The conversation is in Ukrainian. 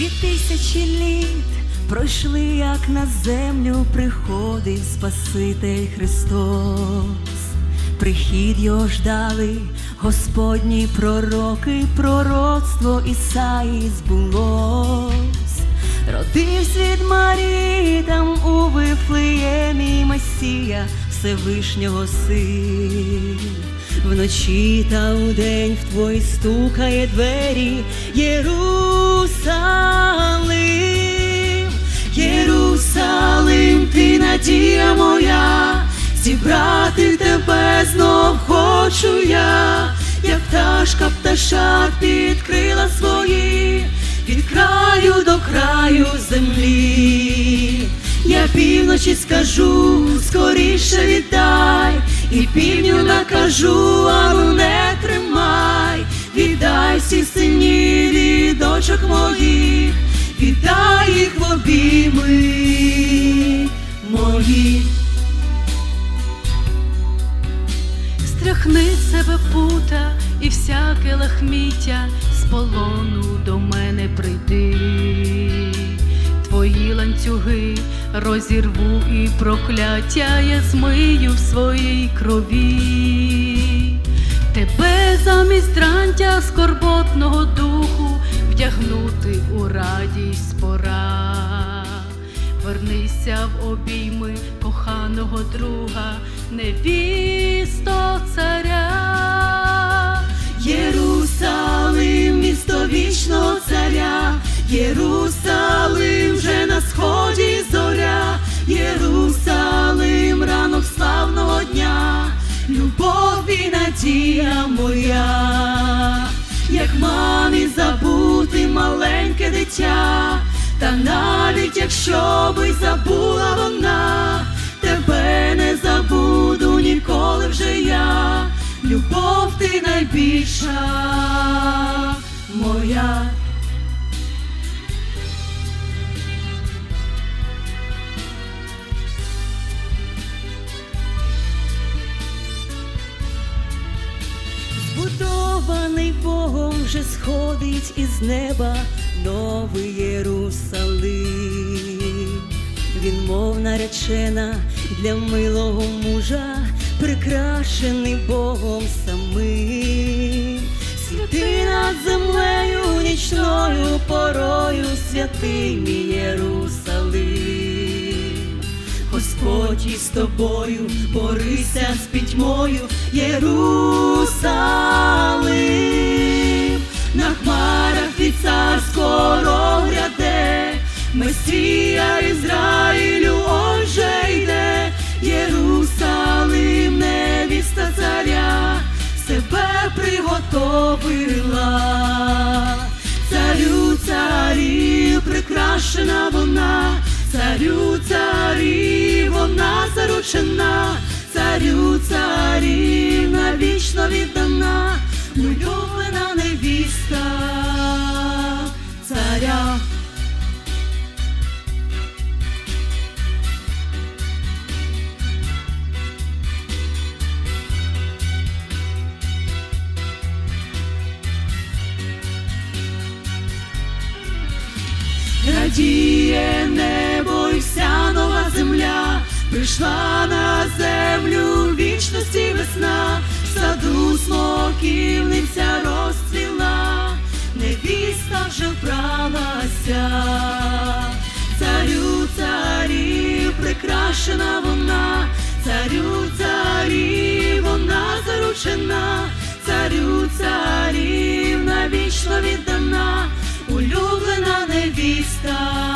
Дві тисячі літ пройшли, як на землю приходив Спаситель Христос. Прихід його ждали Господні пророки, пророцтво Ісаї збулось. Родився від Марії там у Вифлеємі Месія Всевишнього син. Вночі та удень в твої стукає двері. Єрусалим, Єрусалим, ти надія моя, зібрати тебе знов хочу я, як пташка пташат підкрила свої, від краю до краю землі. Я півночі скажу, скоріше віддай, і півню накажу, ану не тримай, віддай всіх синів і дочок моїх, віддай їх в обійми мої. Стряхни себе пута і всяке лахміття, з полону до мене прийди. Твої ланцюги розірву і прокляття я змию в своїй крові. Тебе замість дрантя скорботного духу вдягнути у радість пора. Вернися в обійми коханого друга, невісто царя. Єрусалим, місто вічного царя, Єрусалим, любов надія моя, як мамі забути маленьке дитя, та навіть якщо би забула вона, тебе не забуду ніколи вже я, любов ти найбільша вже сходить із неба новий Єрусалим. Він, мов наречена для милого мужа, прикрашений Богом самим. Світи над землею нічною порою, святий мій Єрусалим. Господь із тобою, борися з пітьмою, Єрусалим, скоро гряде, Месія Ізраїлю отже йде, Єрусалим, невіста царя, себе приготовила, царю царів прикрашена вона, царю царів вона заручена, царю царів навічно віддана, улюблена невіста царя. Радіє небо і вся нова земля, прийшла на землю вічності весна, в саду смоківниця розцвіла, вже вбралася, царю царів прикрашена вона, царю царів вона заручена, царю царів навічно віддана. Улюблена невіста